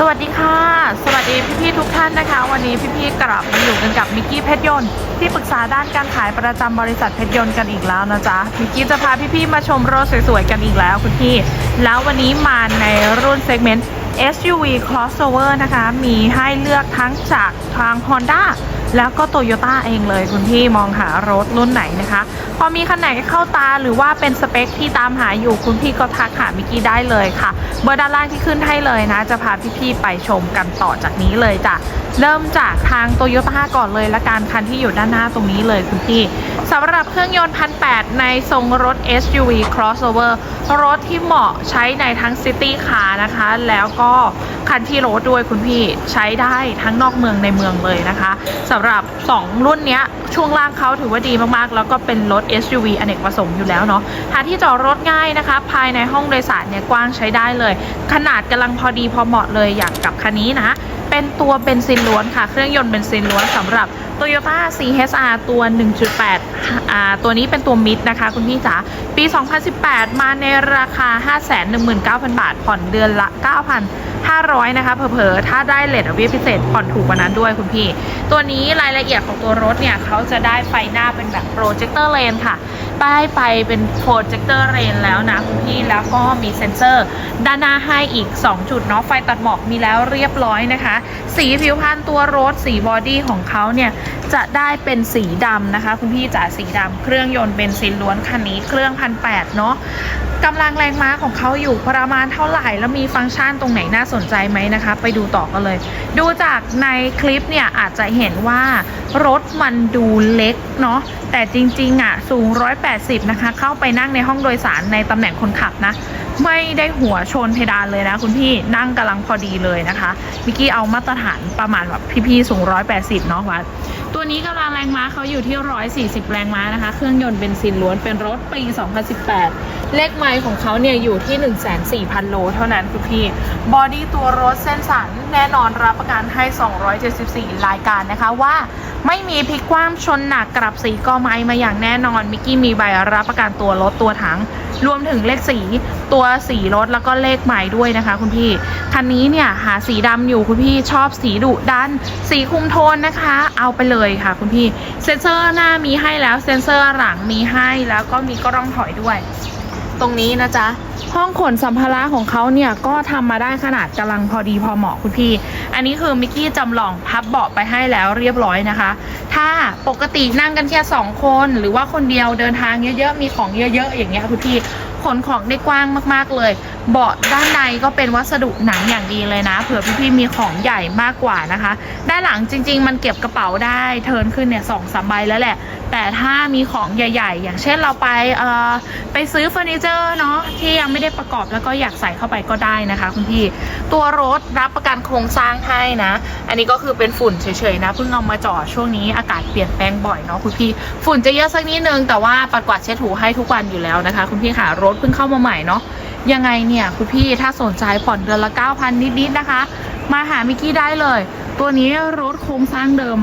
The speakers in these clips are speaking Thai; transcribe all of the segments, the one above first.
สวัสดีค่ะ สวัสดีพี่ๆทุกท่านนะคะ วันนี้พี่ๆกลับมาอยู่กันกับมิกกี้เพชรยนต์ที่ปรึกษาด้านการขายประจำบริษัทเพชรยนต์กันอีกแล้วนะจ๊ะมิกกี้จะพาพี่ๆมาชมรถสวยๆกันอีกแล้วคุณพี่ แล้ววันนี้มาในรุ่นเซกเมนต์ SUV crossover นะคะ มีให้เลือกทั้งจากทาง Honda แล้วก็โตโยต้าเองเลยคุณพี่มองหารถรุ่นไหนนะคะ พอมีคันไหนเข้าตาหรือว่าเป็นสเปคที่ตามหาอยู่คุณพี่ก็ทักหามิกกี้ได้เลยค่ะ เบอร์ด้านล่างที่ขึ้นให้เลยนะ จะพาพี่ๆไปชมกันต่อจากนี้เลยจ้ะเริ่มจากทางโตโยต้าก่อนเลยละกันคันที่อยู่ด้านหน้าตรงนี้เลยคุณพี่สำหรับเครื่องยนต์พันแในทรงรถ SUV crossover รถที่เหมาะใช้ในทั้งซิตี้คาร์นะคะ แล้วก็คันที่รถด้วยคุณพี่ใช้ได้ทั้งนอกเมืองในเมืองเลยนะคะสำหรับ 2 รุ่นนี้ช่วงล่างเขาถือว่าดีมากๆ แล้วก็เป็นรถ SUV อเนกประสงค์อยู่แล้วเนาะหาที่จอดรถง่ายนะคะ ภายในห้องโดยสารเนี่ยกว้างใช้ได้เลย ขนาดกำลังพอดีพอเหมาะเลยอย่างกับคันนี้นะเป็นตัวเบนซินล้วนค่ะ เครื่องยนต์เบนซินล้วนสำหรับ Toyota CHR ตัว 1.8อ่าตัวนี้เป็นตัวมิดนะคะ คุณพี่จ๋า ปี 2018 มาในราคา 519,000 บาท ผ่อนเดือนละ 9,000 500 นะคะ เผลอๆ ถ้าได้เลทดอกเบี้ยพิเศษผ่อนถูกกว่านั้นด้วยคุณพี่ ตัวนี้รายละเอียดของตัวรถเนี่ยเขาจะได้ไฟหน้าเป็นแบบโปรเจคเตอร์เลนค่ะ ป้ายไปเป็นโปรเจคเตอร์เรนแล้วนะคุณพี่ แล้วก็มีเซ็นเซอร์ ด้านหน้าให้อีก 2 จุดเนาะ ไฟตัดหมอกมีแล้วเรียบร้อยนะคะ สีผิวพรรณตัวรถ สีบอดี้ของเขาเนี่ยจะได้เป็นสีดำนะคะ คุณพี่จ๋าสีดำเครื่องยนต์เบนซินล้วนคันนี้เครื่องพันแปดเนาะกำลังแรงม้าของเขาอยู่ประมาณเท่าไหร่ แล้วมีฟังก์ชันตรงไหนน่าสนใจไหมนะคะ ไปดูต่อกันเลย ดูจากในคลิปเนี่ยอาจจะเห็นว่ารถมันดูเล็กเนาะแต่จริงๆอะสูง 180 นะคะ เข้าไปนั่งในห้องโดยสารในตำแหน่งคนขับนะ ไม่ได้หัวชนเพดานเลยนะคุณพี่นั่งกำลังพอดีเลยนะคะมิกกี้เอามาตรฐานประมาณแบบพี่ๆสูง180เนาะวัดตัวนี้กำลังแรงม้าเขาอยู่ที่140แรงม้านะคะ เครื่องยนต์เบนซินล้วนเป็นรถปี2018เลขไมล์ของเขาเนี่ยอยู่ที่104,000โลเท่านั้นคุณพี่บอดี้ตัวรถเส้นสันแน่นอนรับประกันให้274รายการนะคะว่าไม่มีพลิกคว่ำชนหนักกลับสีกอไม้มาอย่างแน่นอนมิกกี้มีใบรับประกันตัวรถตัวถัง รวมถึงเลขสีตัวสีรถแล้วก็เลขหมายด้วยนะคะ คุณพี่ คันนี้เนี่ยหาสีดำอยู่คุณพี่ชอบสีดุดัน สีคุมโทนนะคะ เอาไปเลยค่ะ คุณพี่ เซ็นเซอร์หน้ามีให้แล้ว เซ็นเซอร์หลังมีให้แล้วก็มีกล้องถอยด้วย ตรงนี้นะจ๊ะ ห้องขนสัมภาระของเขาเนี่ยก็ทำมาได้ขนาดกำลังพอดีพอเหมาะคุณพี่ อันนี้คือมิกกี้จำลองพับเบาะไปให้แล้วเรียบร้อยนะคะ ถ้าปกตินั่งกันแค่สองคนหรือว่าคนเดียวเดินทางเยอะๆมีของเยอะๆอย่างเงี้ยคุณพี่ขนของได้กว้างมากๆเลย เบาะด้านในก็เป็นวัสดุหนังอย่างดีเลยนะ เผื่อพี่ๆมีของใหญ่มากกว่านะคะ ด้านหลังจริง ๆ มันเก็บกระเป๋าได้เทิร์นขึ้นเนี่ยสองสามใบแล้วแหละ แต่ถ้ามีของใหญ่ ๆ อย่างเช่นเราไปเอ่อไปซื้อเฟอร์นิเจอร์เนาะที่ยังไม่ได้ประกอบแล้วก็อยากใส่เข้าไปก็ได้นะคะคุณพี่ตัวรถรับประกันโครงสร้างให้นะ อันนี้ก็คือเป็นฝุ่นเฉยๆนะเพิ่งเอามาจอดช่วงนี้อากาศเปลี่ยนแปลงบ่อยเนาะคุณพี่ฝุ่นจะเยอะสักนิดนึงแต่ว่าปัดกวาดเช็ดถูให้ทุกวันอยู่แล้วนะคะ คุณพี่ค่ะรถเพิ่งเข้ามาใหม่เนาะ ยังไงเนี่ยคุณพี่ถ้าสนใจผ่อนเดือนละ 9,000 นิดๆนะคะ มาหามิกกี้ได้เลย ตัวนี้รถโครงสร้างเดิม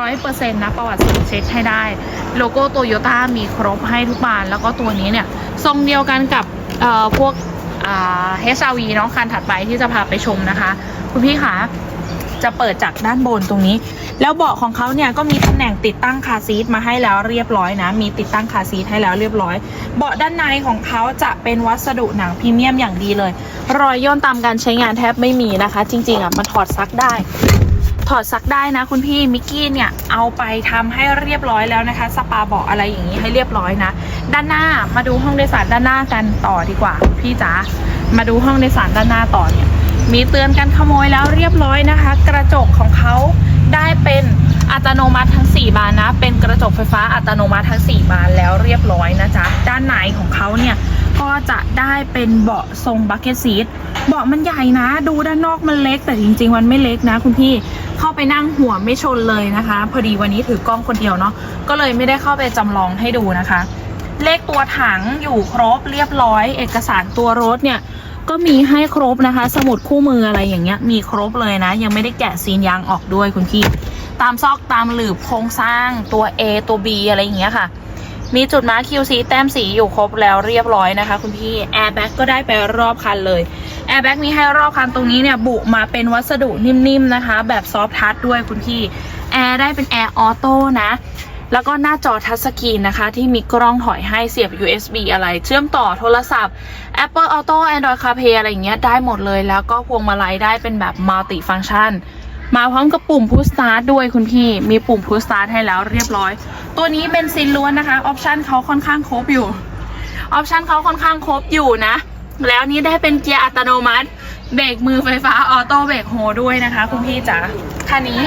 100%นะประวัติสูตรเช็คให้ได้ โลโก้โตโยต้ามีครบให้ทุกบาน แล้วก็ตัวนี้เนี่ยทรงเดียวกันกับพวกอ่า HRV เนาะคันถัดไปที่จะพาไปชมนะคะ คุณพี่คะ จะเปิดจากด้านบนตรงนี้ แล้วเบาะของเขาเนี่ยก็มีตำแหน่งติดตั้งคาซีทมาให้แล้วเรียบร้อยนะ มีติดตั้งคาซีทให้แล้วเรียบร้อย เบาะด้านในของเขาจะเป็นวัสดุหนังพรีเมียมอย่างดีเลย รอยย่นตามการใช้งานแทบไม่มีนะคะ จริงๆอะมันถอดซักได้ถอดซักได้นะคุณพี่มิกกี้เนี่ยเอาไปทำให้เรียบร้อยแล้วนะคะ สปาเบาะอะไรอย่างนี้ให้เรียบร้อยนะ ด้านหน้ามาดูห้องโดยสารด้านหน้ากันต่อดีกว่า พี่จ๋ามาดูห้องโดยสารด้านหน้าต่อเนี่ย มีเตือนกันขโมยแล้วเรียบร้อยนะคะ กระจกของเขาได้เป็นอัตโนมัติทั้ง 4 บานนะ เป็นกระจกไฟฟ้าอัตโนมัติทั้ง 4 บานแล้วเรียบร้อยนะจ๊ะ ด้านในของเขาเนี่ย ก็จะได้เป็นเบาะทรงบักเก็ตซีทเบาะมันใหญ่นะ ดูด้านนอกมันเล็กแต่จริง ๆ มันไม่เล็กนะ คุณพี่เข้าไปนั่งหัวไม่ชนเลยนะคะ พอดีวันนี้ถือกล้องคนเดียวเนาะก็เลยไม่ได้เข้าไปจำลองให้ดูนะคะ เลขตัวถังอยู่ครบเรียบร้อย เอกสารตัวรถเนี่ย ก็มีให้ครบนะคะ สมุดคู่มืออะไรอย่างเงี้ย มีครบเลยนะ ยังไม่ได้แกะซีนยางออกด้วยคุณพี่ ตามซอกตามหลืบโครงสร้างตัว A ตัว B อะไรอย่างเงี้ยค่ะ มีจุดมาร์ค QC แต้มสีอยู่ครบแล้วเรียบร้อยนะคะ คุณพี่แอร์แบ็กก็ได้ไปรอบคันเลยแอร์แบ็กมีให้รอบคันตรงนี้เนี่ยบุมาเป็นวัสดุนิ่มๆนะคะ แบบซอฟทัชด้วยคุณพี่แอร์ได้เป็นแอร์ออโต้นะ แล้วก็หน้าจอทัชสกรีนนะคะ ที่มีกล้องถอยให้เสียบ USB อะไร เชื่อมต่อโทรศัพท์ Apple Auto Android CarPlay อะไรอย่างเงี้ยได้หมดเลย แล้วก็พวงมาลัยได้เป็นแบบ Multi Function มาพร้อมกับปุ่ม Push Start ด้วยคุณพี่ มีปุ่ม Push Start ให้แล้วเรียบร้อย ตัวนี้เป็นซินล้วนนะคะ ออปชันเขาค่อนข้างครบอยู่ ออปชันเขาค่อนข้างครบอยู่นะ แล้วนี้ได้เป็นเกียร์อัตโนมัติ เบรกมือไฟฟ้าออโต้เบรกโฮด้วยนะคะ คุณพี่จ๋าคันนี้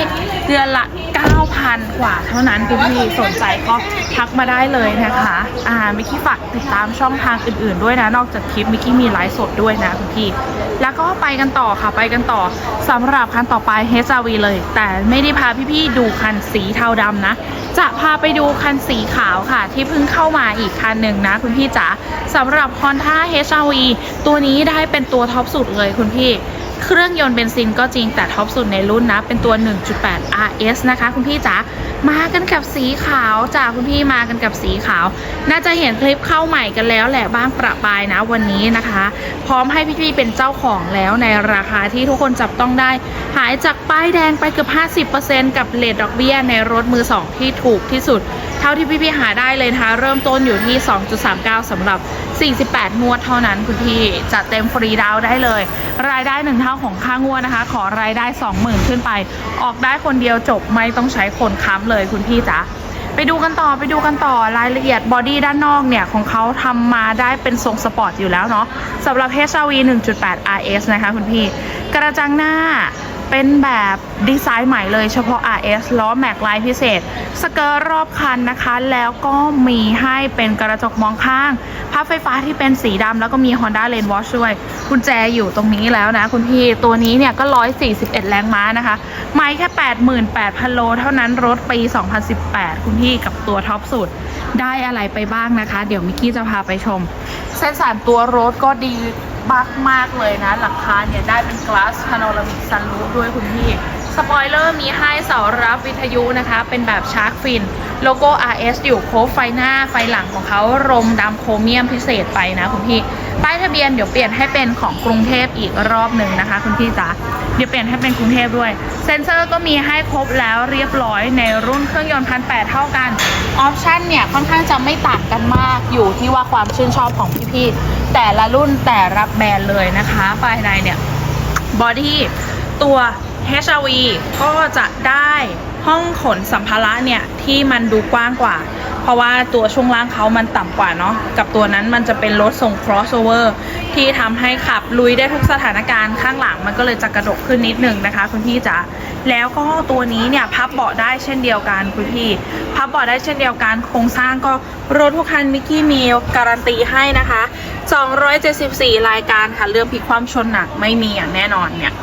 เดือนละ 9,000 กว่าเท่านั้นคุณพี่สนใจก็ทักมาได้เลยนะคะ อ่ามิกกี้ฝากติดตามช่องทางอื่นๆด้วยนะ นอกจากคลิปมิกกี้มีไลฟ์สดด้วยนะคุณพี่ แล้วก็ไปกันต่อค่ะไปกันต่อสำหรับคันต่อไป HRV เลย แต่ไม่ได้พาพี่ๆดูคันสีเทาดำนะ จะพาไปดูคันสีขาวค่ะ ที่เพิ่งเข้ามาอีกคันหนึ่งนะ คุณพี่จ๋าสำหรับ Honda HRV ตัวนี้ได้เป็นตัวท็อปสุดเลยคุณพี่ เครื่องยนต์เบนซินก็จริงแต่ท็อปสุดในรุ่นนะ เป็นตัว 1.8 RS นะคะ คุณพี่จ๋ามากันกับสีขาวจ้าคุณพี่มากันกับสีขาว น่าจะเห็นคลิปเข้าใหม่กันแล้วแหละบ้างประปายนะวันนี้นะคะ พร้อมให้พี่ๆเป็นเจ้าของแล้วในราคาที่ทุกคนจับต้องได้ หายจากป้ายแดงไปเกือบ 50%กับเลทดอกเบี้ยในรถมือ2ที่ถูกที่สุด เท่าที่พี่ๆหาได้เลยนะคะ เริ่มต้นอยู่ที่ 2.39สำหรับ 48 งวดเท่านั้นคุณพี่จัดเต็มฟรีดาวได้เลย รายได้หนึ่งเท่าของค่างวดนะคะ ขอรายได้ 20,000 ขึ้นไป ออกได้คนเดียวจบไม่ต้องใช้คนค้ำเลยคุณพี่จ๋าไปดูกันต่อไปดูกันต่อรายละเอียดบอดี้ด้านนอกเนี่ย ของเขาทำมาได้เป็นทรงสปอร์ตอยู่แล้วเนาะสำหรับ HRV 1.8 RS นะคะคุณพี่ กระจังหน้า เป็นแบบดีไซน์ใหม่เลยเฉพาะ RS ล้อแม็กไลท์พิเศษ สเกอร์รอบคันนะคะ แล้วก็มีให้เป็นกระจกมองข้างพับไฟฟ้าที่เป็นสีดำแล้วก็มี Honda Lane Watch ด้วย กุญแจอยู่ตรงนี้แล้วนะคุณพี่ ตัวนี้เนี่ยก็ 141 แรงม้านะคะ ไม่แค่ 88,000 โลเท่านั้นรถปี 2018 คุณพี่กับตัวท็อปสุด ได้อะไรไปบ้างนะคะ เดี๋ยวมิกกี้จะพาไปชม เส้นสารตัวรถก็ดี มากมากเลยนะ หลังคาเนี่ยได้เป็นกลาสพาโนรามิกซันรูฟด้วยคุณพี่ สปอยเลอร์มีให้เสารับวิทยุนะคะ เป็นแบบชาร์กฟิน โลโก้ RS อยู่โค้ดไฟหน้าไฟหลังของเขารมดำโครเมียมพิเศษไปนะคุณพี่ป้ายทะเบียนเดี๋ยวเปลี่ยนให้เป็นของกรุงเทพอีกรอบหนึ่งนะคะ คุณพี่จ๋าเดี๋ยวเปลี่ยนให้เป็นกรุงเทพด้วย เซ็นเซอร์ก็มีให้ครบแล้วเรียบร้อยในรุ่นเครื่องยนต์พันแเท่ากันออปชันเนี่ยค่อนข้างจะไม่ต่างกันมากอยู่ที่ว่าความชื่นชอบของพี่ๆแต่ละรุ่นแต่ละแบรนด์เลยนะคะภายในเนี่ยบอดี้ตัว HRV ก็จะได้ ห้องขนสัมภาระเนี่ยที่มันดูกว้างกว่า เพราะว่าตัวช่วงล่างเขามันต่ำกว่าเนาะกับตัวนั้นมันจะเป็นรถส่ง crossover ที่ทำให้ขับลุยได้ทุกสถานการณ์ข้างหลังมันก็เลยจะกระดกขึ้นนิดนึงนะคะ คุณพี่จ๋าแล้วก็ตัวนี้เนี่ยพับเบาะได้เช่นเดียวกันคุณพี่ พับเบาะได้เช่นเดียวกันโครงสร้างก็รถทุกคันมิกกี้มีการันตีให้นะคะ 274 รายการค่ะเรื่องพิกความชนหนักไม่มีอย่างแน่นอนเนี่ย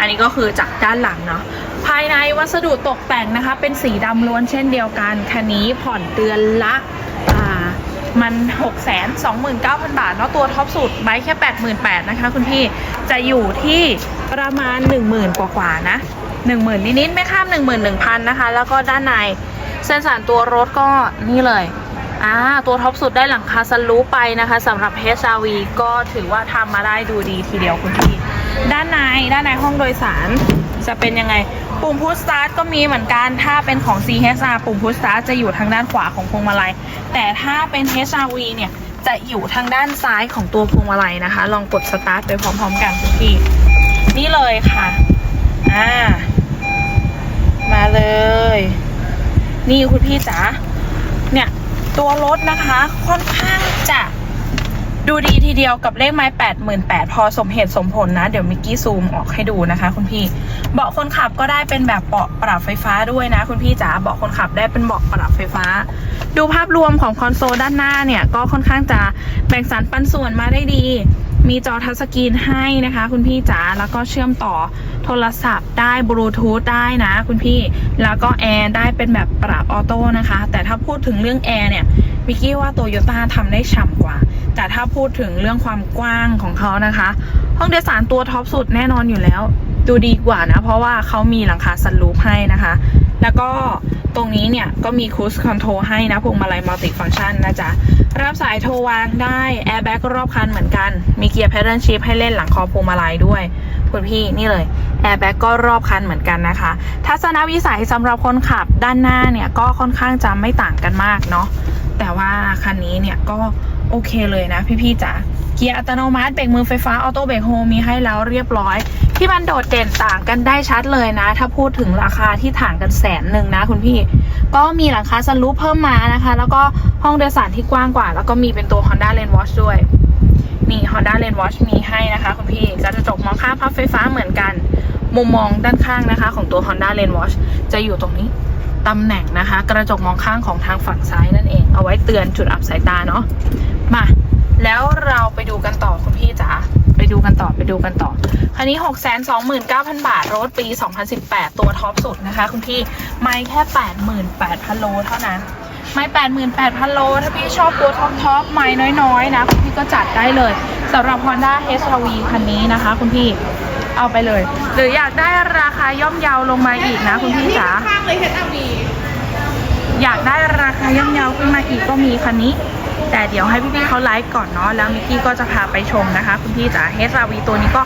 อันนี้ก็คือจากด้านหลังเนาะภายในวัสดุตกแต่งนะคะ เป็นสีดำล้วนเช่นเดียวกันคันนี้ผ่อนเดือนละอ่ามัน6 2 9 0 0 0 บาทเนาะตัวท็อปสุดไบค์แค่ 88,000นะคะคุณพี่ จะอยู่ที่ประมาณ 10,000 กว่าๆนะ 10,000 นิดๆ ไม่ข้าม 11,000 นะคะ แล้วก็ด้านในเส้นสารตัวรถก็นี่เลยอ่าตัวท็อปสุดได้หลังคาสลูปไปนะคะสำหรับ HRV ก็ถือว่าทำมาได้ดูดีทีเดียวคุณพี่ ด้านในด้านในห้องโดยสาร จะเป็นยังไง ปุ่มพุชสตาร์ทก็มีเหมือนกัน ถ้าเป็นของ CHR ปุ่มพุชสตาร์ทจะอยู่ทางด้านขวาของพวงมาลัย แต่ถ้าเป็น HRV เนี่ยจะอยู่ทางด้านซ้ายของตัวพวงมาลัยนะคะ ลองกดสตาร์ทไปพร้อมๆกันคุณพี่นี่เลยค่ะ อ่า มาเลย นี่คุณพี่จ๋าเนี่ย ตัวรถนะคะค่อนข้างจะ ดูดีทีเดียวกับเลขไม้แปดหมื่นแปดพอสมเหตุสมผลนะ เดี๋ยวมิกกี้ซูมออกให้ดูนะคะ คุณพี่ เบาะคนขับก็ได้เป็นแบบเบาะปรับไฟฟ้าด้วยนะ คุณพี่จ๋าเบาะคนขับได้เป็นเบาะปรับไฟฟ้า ดูภาพรวมของคอนโซลด้านหน้าเนี่ย ก็ค่อนข้างจะแบ่งสรรปันส่วนมาได้ดี มีจอทัชสกรีนให้นะคะ คุณพี่จ๋าแล้วก็เชื่อมต่อโทรศัพท์ได้บลูทูธได้นะ คุณพี่แล้วก็แอร์ได้เป็นแบบปรับออโต้นะคะ แต่ถ้าพูดถึงเรื่องแอร์เนี่ย มิกกี้ว่าโตโยต้าทำได้ฉ่ำกว่า แต่ถ้าพูดถึงเรื่องความกว้างของเขานะคะ ห้องโดยสารตัวท็อปสุดแน่นอนอยู่แล้ว ดูดีกว่านะ เพราะว่าเขามีหลังคาซันรูฟให้นะคะ แล้วก็ตรงนี้เนี่ยก็มี cruise control ให้นะพวงมาลัยมัลติฟังชันนะจ๊ะ รับสายโทรวางได้แอร์แบ็กรอบคันเหมือนกัน มีเกียร์ paddle shift ให้เล่นหลังคอพวงมาลัยด้วยคุณพี่นี่เลยแอร์แบ็กก็รอบคันเหมือนกันนะคะ ทัศนวิสัยสำหรับคนขับด้านหน้าเนี่ยก็ค่อนข้างจะไม่ต่างกันมากเนาะ แต่ว่าคันนี้เนี่ยก็โอเคเลยนะพี่ๆจ๋าเกียร์อัตโนมัติเบรกมือไฟฟ้าออโต้เบรกโฮมีให้แล้วเรียบร้อย ที่มันโดดเด่นต่างกันได้ชัดเลยนะ ถ้าพูดถึงราคาที่ต่างกันแสนหนึ่งนะคุณพี่ ก็มีหลังคาซันรูฟเพิ่มมานะคะ แล้วก็ห้องโดยสารที่กว้างกว่า แล้วก็มีเป็นตัว Honda Lane Watch ด้วยนี่ Honda Lane Watch มีให้นะคะคุณพี่กระจกมองข้างพับไฟฟ้าเหมือนกัน มุมมองด้านข้างนะคะ ของตัว Honda Lane Watch จะอยู่ตรงนี้ ตำแหน่งนะคะ กระจกมองข้างของทางฝั่งซ้ายนั่นเอง เอาไว้เตือนจุดอับสายตาเนาะมาแล้วเราไปดูกันต่อคุณพี่จ๋าไปดูกันต่อไปดูกันต่อ คันนี้ 6 2 9 0 0 0 บาท รถปี 2018 ตัวท็อปสุดนะคะ คุณพี่ไม่แค่ 88,000 โลเท่านั้น ไม่88,000 โล ถ้าพี่ชอบตัวท็อปท็อปไม่น้อยๆนะคุณพี่ก็จัดได้เลยสำหรับ Honda HRV คันนี้นะคะ คุณพี่ เอาไปเลย หรืออยากได้ราคาย่อมเยาลงมาอีกนะ คุณพี่จ๋าข้างเลยเฮดอาวีอยากได้ราคาย่อมเยาขึ้นมาอีกก็มีคันนี้ แต่เดี๋ยวให้พี่ๆเขาไลฟ์ก่อนเนาะแล้วมิกกี้ก็จะพาไปชมนะคะ คุณพี่จ๋าเฮสราวีตัวนี้ก็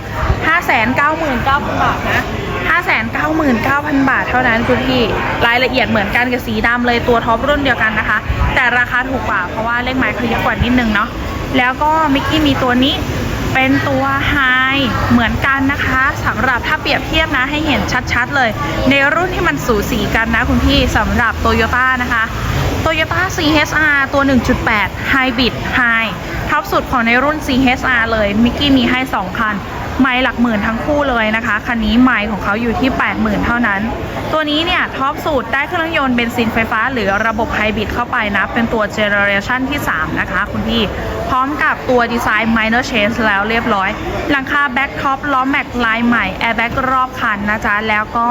5 9 9 0 0 0 บาทนะ5 9 9 0 0 0 บาทเท่านั้นคุณพี่รายละเอียดเหมือนกันกับสีดำเลยตัวท็อปรุ่นเดียวกันนะคะ แต่ราคาถูกกว่าเพราะว่าเลขไม้เขาเยอะกว่านิดนึงเนาะแล้วก็มิกกี้มีตัวนี้ เป็นตัวไฮเหมือนกันนะคะสำหรับถ้าเปรียบเทียบนะให้เห็นชัดๆเลย ในรุ่นที่มันสูสีกันนะคุณพี่สำหรับ t o y ยต้านะคะ Toyota CHR ตัว 1.8 Hybrid High ท็อปสุดของในรุ่น CHR เลยมิกกี้มีให้ 2 คันไม่หลักหมื่นทั้งคู่เลยนะคะ คันนี้ไม่ของเขาอยู่ที่ 80,000 เท่านั้น ตัวนี้เนี่ยท็อปสุดได้เครื่องยนต์เบนซินไฟฟ้า หรือระบบไฮบริดเข้าไปนะ เป็นตัวเจเนอเรชันที่ 3 นะคะ คุณพี่พร้อมกับตัวดีไซน์ minor change แล้วเรียบร้อย หลังคาแบ็กท็อปล้อแม็กลายใหม่แอร์แบ็กรอบคันนะจ๊ะ แล้วก็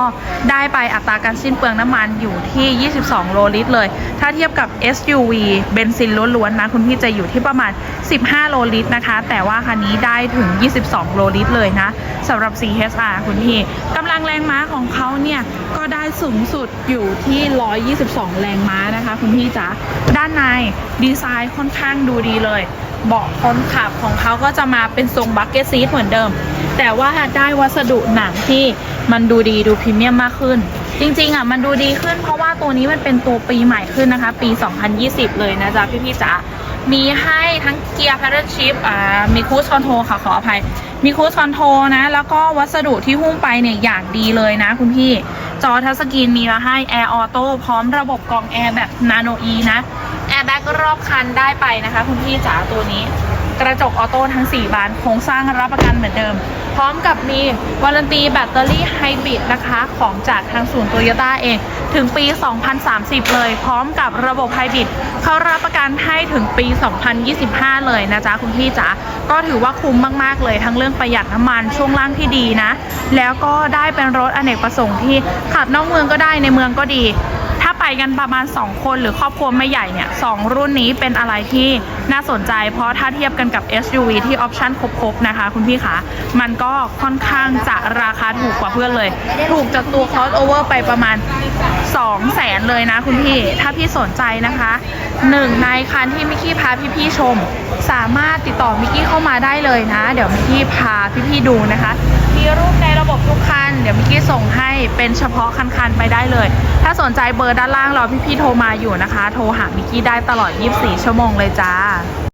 ได้ไปอัตราการสิ้นเปลืองน้ำมันอยู่ที่ 22 โลลิตรเลย ถ้าเทียบกับ SUV เบนซินล้วนๆนะ คุณพี่จะอยู่ที่ประมาณ 15 โลลิตรนะคะ แต่ว่าคันนี้ได้ถึง 22 โลลิตรเลยนะสำหรับ CHR คุณพี่กำลังแรงม้าของเขาเนี่ยก็ได้สูงสุดอยู่ที่ 122 แรงม้านะคะ คุณพี่จ๋าด้านในดีไซน์ค่อนข้างดูดีเลย เบาะคนขับของเขาก็จะมาเป็นทรงบักเก็ตซีทเหมือนเดิม แต่ว่าได้วัสดุหนังที่มันดูดีดูพรีเมียมมากขึ้น จริงๆอะมันดูดีขึ้นเพราะว่าตัวนี้มันเป็นตัวปีใหม่ขึ้นนะคะ ปี 2020 เลยนะจ๊ะพี่ๆจ๋ามีให้ทั้งเกียร์ paddle shift อ่ามีคู c คอนโทรค่ะขออภัย มีคู c คอนโทรนะ แล้วก็วัสดุที่หุ้มไปเนี่ยอย่างดีเลยนะคุณพี่ จอทัชสกรีนมีมาให้ Air Auto พร้อมระบบกรองแอร์แบบ Nano E นะ แอร์แบ็กรอบคันได้ไปนะคะ คุณพี่จ๋าตัวนี้ กระจกออโต้ทั้ง 4 บานโครงสร้างรับประกันเหมือนเดิม พร้อมกับมีวารันตีแบตเตอรี่ไฮบริดนะคะของจากทางศูนย์โตโยต้าเอง ถึงปี 2030 เลย พร้อมกับระบบไฮบริดเขารับประกันให้ถึงปี 2025 เลยนะจ๊ะคุณพี่จ๋าก็ถือว่าคุ้มมากๆเลยทั้งเรื่องประหยัดน้ำมันช่วงล่างที่ดีนะ แล้วก็ได้เป็นรถอเนกประสงค์ที่ขับนอกเมืองก็ได้ในเมืองก็ดี ถ้าไปกันประมาณ 2 คนหรือครอบครัวไม่ใหญ่เนี่ยสองรุ่นนี้เป็นอะไรที่น่าสนใจ เพราะถ้าเทียบกันกับ SUV ที่ออปชั่นครบๆนะคะ คุณพี่คะ มันก็ค่อนข้างจะราคาถูกกว่าเพื่อนเลย ถูกจากตัว crossover ไปประมาณ2แสนเลยนะคุณพี่ ถ้าพี่สนใจนะคะหนึ่งในคันที่มิกกี้พาพี่ๆชม สามารถติดต่อมิกกี้เข้ามาได้เลยนะ เดี๋ยวมิกกี้พาพี่ๆดูนะคะ รูปในระบบทุกคัน เดี๋ยวมิกกี้ส่งให้เป็นเฉพาะคันๆไปได้เลย ถ้าสนใจเบอร์ด้านล่างรอพี่ๆโทรมาอยู่นะคะ โทรหามิกกี้ได้ตลอด 24 ชั่วโมงเลยจ้า